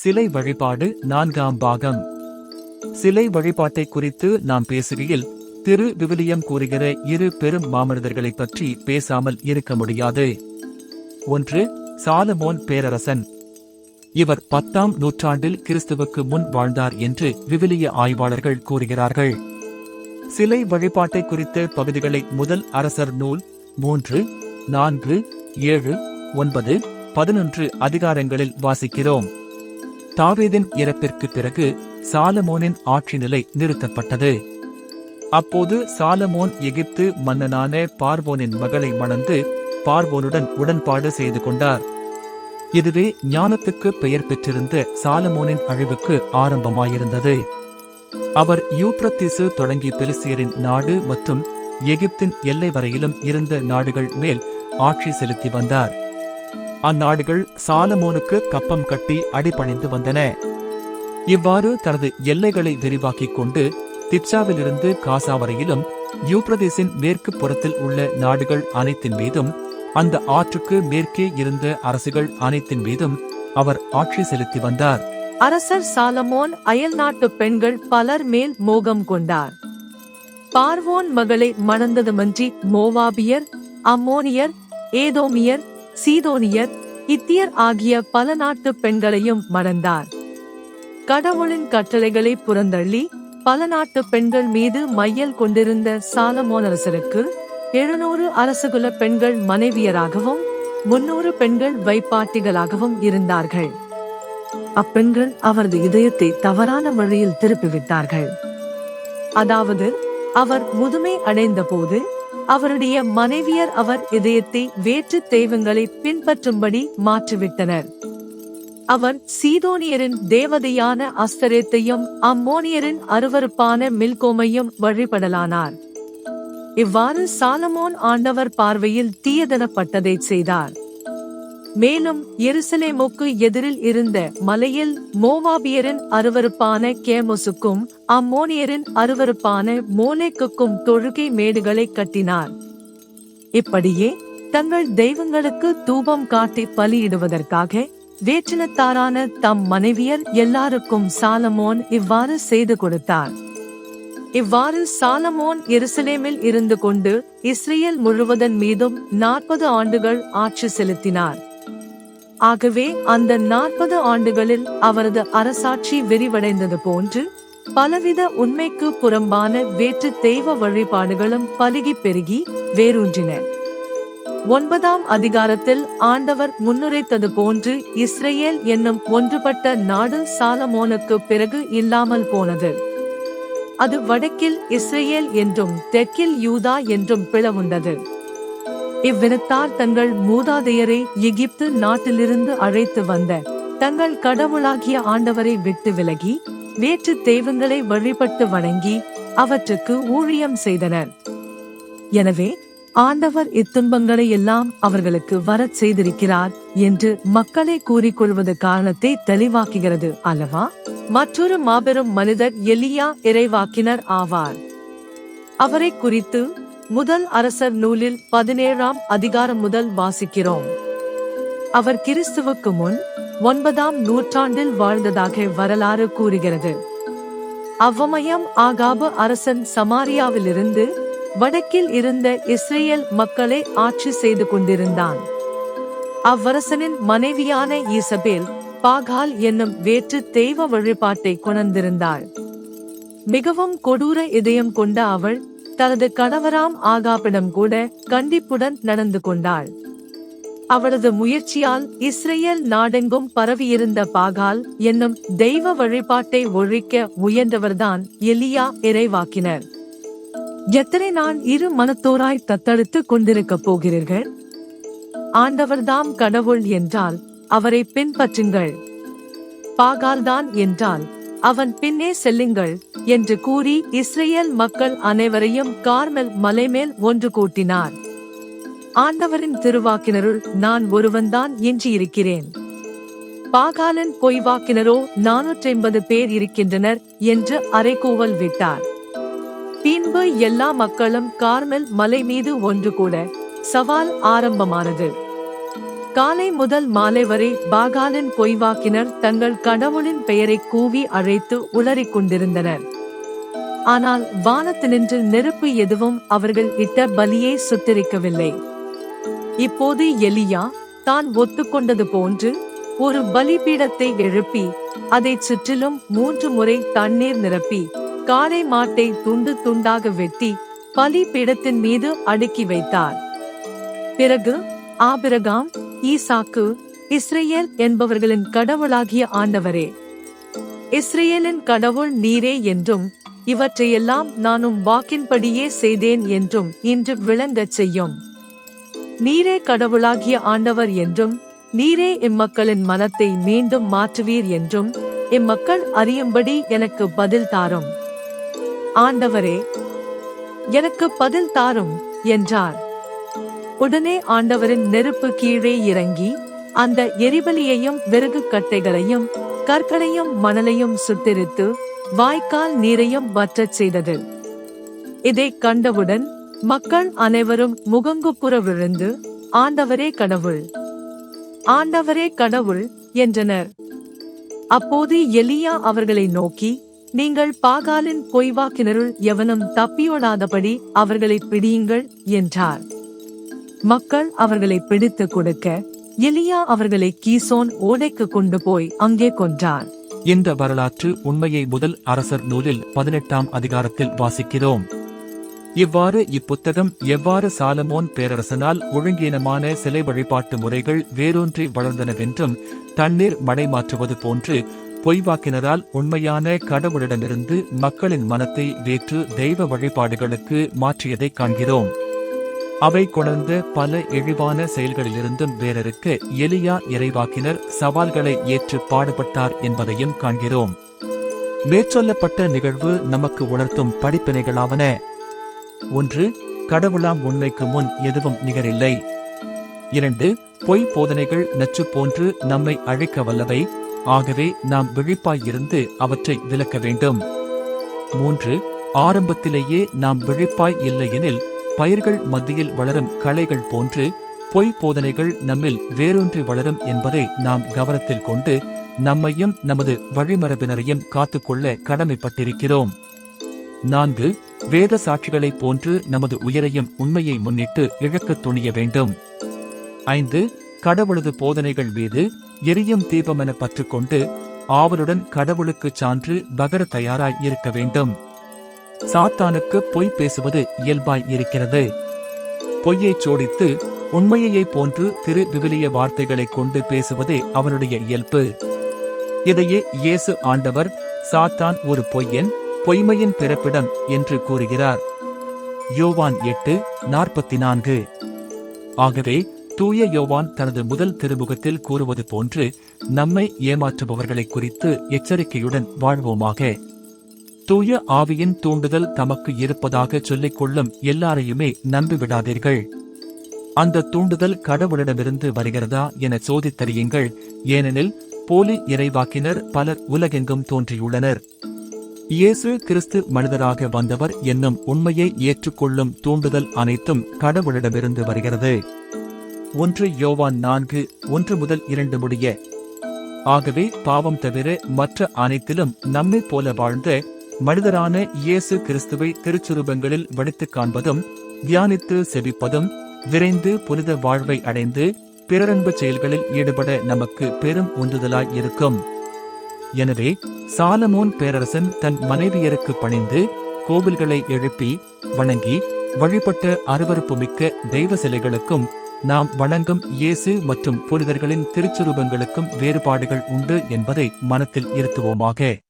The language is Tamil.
சிலை வழிபாடு நான்காம் பாகம். சிலை வழிபாட்டை குறித்து நாம் பேசுகையில் திரு விவிலியம் கூறுகிற இரு பெரும் மாமனிதர்களைப் பற்றி பேசாமல் இருக்க முடியாது. ஒன்று சாலமோன் பேரரசன். இவர் பத்தாம் நூற்றாண்டில் கிறிஸ்துவுக்கு முன் வாழ்ந்தார் என்று விவிலிய ஆய்வாளர்கள் கூறுகிறார்கள். சிலை வழிபாட்டை குறித்த பகுதிகளை முதல் அரசர் நூல் மூன்று நான்கு ஏழு ஒன்பது பதினொன்று அதிகாரங்களில் வாசிக்கிறோம். தாவீதின் இறப்பிற்கு பிறகு சாலமோனின் ஆட்சி நிலை நிறுத்தப்பட்டது. அப்போது சாலமோன் எகிப்து மன்னனான பார்வோனின் மகளை மணந்து பார்வோனுடன் உடன்பாடு செய்து கொண்டார். இதுவே ஞானத்துக்கு பெயர் பெற்றிருந்த சாலமோனின் அழிவுக்கு ஆரம்பமாயிருந்தது. அவர் யூப்ரத்திசு தொடங்கி பெலிசியரின் நாடு மற்றும் எகிப்தின் எல்லை வரையிலும் இருந்த நாடுகள் மேல் ஆட்சி செலுத்தி வந்தார். அந்நாடுகள் சாலமோனுக்கு கப்பம் கட்டி அடிபணிந்து வந்தன. இவ்வாறு தனது எல்லைகளை விரிவாக்கிக் கொண்டு திப்சாவிலிருந்து காசா வரையிலும் யூப்ரதேசின் மேற்கு புறத்தில் உள்ள நாடுகள் அனைத்தின் மீதும் அந்த ஆற்றுக்கு மேற்கே இருந்த அரசுகள் அனைத்தின் மீதும் அவர் ஆட்சி செலுத்தி வந்தார். அரசர் சாலமோன் அயல் நாட்டு பெண்கள் பலர் மேல் மோகம் கொண்டார். பார்வோன் மகளை மணந்ததுமன்றி மோவாபியர் அம்மோனியர் ஏதோமியர் சீதோனியர் இத்தியர் ஆகிய பல நாட்டு பெண்களையும் மணந்தார். கடவுளின் கட்டளைகளை புறந்தள்ளி பல நாட்டு பெண்கள் மீது மையல் கொண்டிருந்த சாலமோன் அரசருக்கு எழுநூறு அரசகுல பெண்கள் மனைவியராகவும் முன்னூறு பெண்கள் வைப்பாட்டிகளாகவும் இருந்தார்கள். அப்பெண்கள் அவரது இதயத்தை தவறான வழியில் திருப்பிவிட்டார்கள். அதாவது அவர் முதுமை அடைந்த போது அவருடைய மனைவியர் அவர் இதயத்தை வேற்று தெய்வங்களை பின்பற்றும்படி மாற்றிவிட்டனர். அவர் சீதோனியரின் தேவதையான அஸ்தரேத்தையும் அம்மோனியரின் அருவருப்பான மில்கோமையும் வழிபடலானார். இவ்வாறு சாலமோன் ஆண்டவர் பார்வையில் தீயதனப்பட்டதை செய்தார். மேலும் எருசலேமுக்கு எதிரில் இருந்த மலையில் மோவாபியரின் அருவருப்பான கேமோசுக்கும் அம்மோனியரின் அருவருப்பான மோனேக்குக்கும் தொழுகை மேடுகளை கட்டினார். இப்படியே தங்கள் தெய்வங்களுக்கு தூபம் காட்டி பலியிடுவதற்காக வேற்றினத்தாரான தம் மனைவியர் எல்லாருக்கும் சாலமோன் இவ்வாறு செய்து கொடுத்தார். இவ்வாறு சாலமோன் எருசலேமில் இருந்து கொண்டு இஸ்ரேல் முழுவதன் மீதும் நாற்பது ஆண்டுகள் ஆட்சி செலுத்தினார். ஆகவே அந்த நாற்பது ஆண்டுகளில் அவரது அரசாட்சி விரிவடைந்தது போன்று பலவித உண்மைக்கு புறம்பான வேற்று தெய்வ வழிபாடுகளும் பலுகி பெருகி வேரூன்றின. ஒன்பதாம் அதிகாரத்தில் ஆண்டவர் முன்னுரைத்தது போன்று இஸ்ரேல் என்னும் ஒன்றுபட்ட நாடு சாலமோனுக்கு பிறகு இல்லாமல் போனது. அது வடக்கில் இஸ்ரேல் என்றும் தெற்கில் யூதா என்றும் பிளவுண்டது. இவ்வினத்தார் தங்கள் மூதாதையரை எகிப்து நாட்டிலிருந்து அழைத்து வந்த தங்கள் கடவுளாகிய ஆண்டவரை விட்டு விலகி வேற்று தெய்வங்களை வழிபட்டு வணங்கி அவற்றுக்கு ஊழியம் செய்தனர். எனவே ஆண்டவர் இத்துன்பங்களை எல்லாம் அவர்களுக்கு வரச் செய்திருக்கிறார் என்று மக்களை கூறிக்கொள்வது காரணத்தை தெளிவாக்குகிறது அல்லவா? மற்றொரு மாபெரும் மனிதர் எலியா இறைவாக்கினர் ஆவார். அவரை குறித்து முதல் அரசர் நூலில் பதினேழாம் அதிகாரம் முதல் வாசிக்கிறோம். அவர் கிறிஸ்துவுக்கு முன் ஒன்பதாம் நூற்றாண்டில் வாழ்ந்ததாக வரலாறு கூறுகிறது. அவ்வமயம் ஆகாபு அரசன் சமாரியாவிலிருந்து வடக்கில் இருந்த இஸ்ரேல் மக்களை ஆட்சி செய்து கொண்டிருந்தான். அவ்வரசனின் மனைவியான ஈசபேல் பாகால் என்னும் வேற்று தெய்வ வழிபாட்டை கொணர்ந்திருந்தாள். மிகவும் கொடூர இதயம் கொண்ட அவள் தனது கணவராம் ஆகாபிடம் கூட கண்டிப்புடன் நடந்து கொண்டாள். அவளது முயற்சியால் இஸ்ரேல் நாடெங்கும் பரவியிருந்த பாகால் என்னும் தெய்வ வழிபாட்டை ஒழிக்க முயன்றவர்தான் எலியா இறைவாக்கினர். எத்தனை நான் இரு மனத்தோராய் தத்தெடுத்துக் கொண்டிருக்கப் போகிறீர்கள்? ஆண்டவர்தாம் கடவுள் என்றால் அவரை பின்பற்றுங்கள். பாகால்தான் என்றால் அவன் பின்னே செல்லுங்கள். என்று கூறி இஸ்ரேல் மக்கள் அனைவரையும் கார்மெல் மலைமேல் ஒன்று கூட்டினார். ஆண்டவரின் திருவாக்கினருள் நான் ஒருவன்தான் எஞ்சியிருக்கிறேன். பாகாலன் பொய்வாக்கினரோ நானூற்றி ஐம்பது பேர் இருக்கின்றனர் என்று அரைக்கூவல் விட்டார். பின்பு எல்லா மக்களும் கார்மெல் மலை மீது ஒன்று கூட சவால் ஆரம்பமானது. காலை முதல் மாலை வரை பாகாலின் பொய்வாக்கினர் தங்கள் கடவுளின் பெயரை கூவி அழைத்து உளறிக் கொண்டிருந்தனர் ஆனால் வானத்தினின்று நெருப்பு எதுவும் அவர்கள் இட்ட பலியை சுத்தரிக்கவில்லை இப்போது எலியா தான் ஒத்துக்கொண்டது போன்று ஒரு பலிபீடத்தை எழுப்பி அதை சுற்றிலும் மூன்று முறை தண்ணீர் நிரப்பி காளை மாட்டை துண்டு துண்டாக வெட்டி பலிபீடத்தின் மீது அடுக்கி வைத்தார். பிறகு ஆபிரகாம் ஈசாக்கு இஸ்ரேல் என்பவர்களின் கடவுளாகிய ஆண்டவரே. இஸ்ரேலின் கடவுள் நீரே என்றும் இவற்றையெல்லாம் நானும் வாக்கின்படியே செய்தேன் என்றும் இன்று விளங்கச் செய்யும். நீரே கடவுளாகிய ஆண்டவர் என்றும் நீரே இம்மக்களின் மனத்தை மீண்டும் மாற்றுவீர் என்றும் இம்மக்கள் அறியும்படி எனக்கு பதில் தாரும். ஆண்டவரே எனக்கு பதில் தாரும் என்றார். உடனே ஆண்டவரின் நெருப்பு கீழே இறங்கி அந்த எரிபலியையும் விறகு கட்டைகளையும் கற்களையும் மணலையும் சுட்டெரித்து வாய்க்கால் நீரையும் வற்றச் செய்தது. இதைக் கண்டவுடன் மக்கள் அனைவரும் முகங்குப்புற விழுந்து ஆண்டவரே கடவுள் ஆண்டவரே கடவுள் என்றனர். அப்போது எலியா அவர்களை நோக்கி நீங்கள் பாகாலின் பொய்வாக்கினருள் எவனும் தப்பியோடாதபடி அவர்களை பிடியுங்கள் என்றார். மக்கள் அவர்களை பிடித்து கொடுக்க எலியா அவர்களை கீசோன் ஓடைக்கு கொண்டு போய் அங்கே கொன்றார் இந்த வரலாற்று உண்மையை முதல் அரசர் நூலில் பதினெட்டாம் அதிகாரத்தில் வாசிக்கிறோம். இவ்வாறு இப்புத்தகம் எவ்வாறு சாலமோன் பேரரசனால் ஒழுங்கீனமான சிலை வழிபாட்டு முறைகள் வேரூன்றி வளர்ந்தனவென்றும் தண்ணீர் மடை மாற்றுவது போன்று பொய்வாக்கினரால் உண்மையான கடவுளிடமிருந்து மக்களின் மனத்தை வேற்று தெய்வ வழிபாடுகளுக்கு மாற்றியதைக் காண்கிறோம். அவை கொணர்ந்து பல இழிவான செயல்களிலிருந்தும் வேறருக்கு எலியா இறைவாக்கினர் சவால்களை ஏற்று பாடுபட்டார் என்பதையும் காண்கிறோம். மேற்சொல்லப்பட்ட நிகழ்வு நமக்கு உணர்த்தும் படிப்பினைகளாவன. ஒன்று கடவுளாம் உண்மைக்கு முன் எதுவும் நிகரில்லை. இரண்டு பொய் போதனைகள் நச்சு போன்று நம்மை அழைக்க வல்லவை. ஆகவே நாம் விழிப்பாய் இருந்து அவற்றை விலக்க வேண்டும். மூன்று ஆரம்பத்திலேயே நாம் விழிப்பாய் இல்லையெனில் பயிர்கள் மத்தியில் வளரும் களைகள் போன்று பொய் போதனைகள் நம்மில் வேரூன்றி வளரும் என்பதை நாம் கவனத்தில் கொண்டு நம்மையும் நமது வழிமரபினரையும் காத்துக்கொள்ள கடமைப்பட்டிருக்கிறோம். நான்கு வேத சாட்சிகளைப் போன்று நமது உயிரையும் உண்மையை முன்னிட்டு இழக்கத் துணிய வேண்டும். ஐந்து கடவுளது போதனைகள் மீது எரியும் தீபமென பற்றுக்கொண்டு ஆவலுடன் கடவுளுக்குச் சான்று பகர தயாராய் இருக்க வேண்டும். சாத்தானுக்கு பொய் பேசுவது இயல்பாய் இருக்கிறது. பொய்யைச் சோடித்து உண்மையையே போன்று திரு விவிலிய வார்த்தைகளைக் கொண்டு பேசுவதே அவனுடைய இயல்பு. இதையே இயேசு ஆண்டவர் சாத்தான் ஒரு பொய்யன் பொய்மையின் பிறப்பிடம் என்று கூறுகிறார். யோவான் எட்டு நாற்பத்தி நான்கு ஆகவே தூய யோவான் தனது முதல் திருமுகத்தில் கூறுவது போன்று நம்மை ஏமாற்றுபவர்களை குறித்து எச்சரிக்கையுடன் வாழ்வோமாக. தூய ஆவியின் தூண்டுதல் தமக்கு இருப்பதாக சொல்லிக் கொள்ளும் எல்லாரையுமே நம்பிவிடாதீர்கள். அந்த தூண்டுதல் கடவுளிடமிருந்து வருகிறதா என சோதித்தறியுங்கள். ஏனெனில் போலி இறைவாக்கினர் பலர் உலகெங்கும் தோன்றியுள்ளனர். இயேசு கிறிஸ்து மனிதராக வந்தவர் என்னும் உண்மையை ஏற்றுக்கொள்ளும் தூண்டுதல் அனைத்தும் கடவுளிடமிருந்து வருகிறது. ஒன்று யோவான் நான்கு ஒன்று முதல் இரண்டு முடிய ஆகவே பாவம் தவிர மற்ற அனைத்திலும் நம்மைப் போல வாழ்ந்த மனிதரான இயேசு கிறிஸ்துவை திருச்சுரூபங்களில் வடித்துக் காண்பதும் தியானித்து செவிப்பதும் விரைந்து புனித வாழ்வை அடைந்து பிறரன்பு செயல்களில் ஈடுபட நமக்கு பெரும் உந்துதலாய் இருக்கும். எனவே சாலமோன் பேரரசன் தன் மனைவியருக்கு பணிந்து கோவில்களை எழுப்பி வணங்கி வழிபட்ட அருவருப்புமிக்க தெய்வ சிலைகளுக்கும் நாம் வணங்கும் இயேசு மற்றும் புனிதர்களின் திருச்சுரூபங்களுக்கும் வேறுபாடுகள் உண்டு என்பதை மனத்தில் இருத்துவோமாக.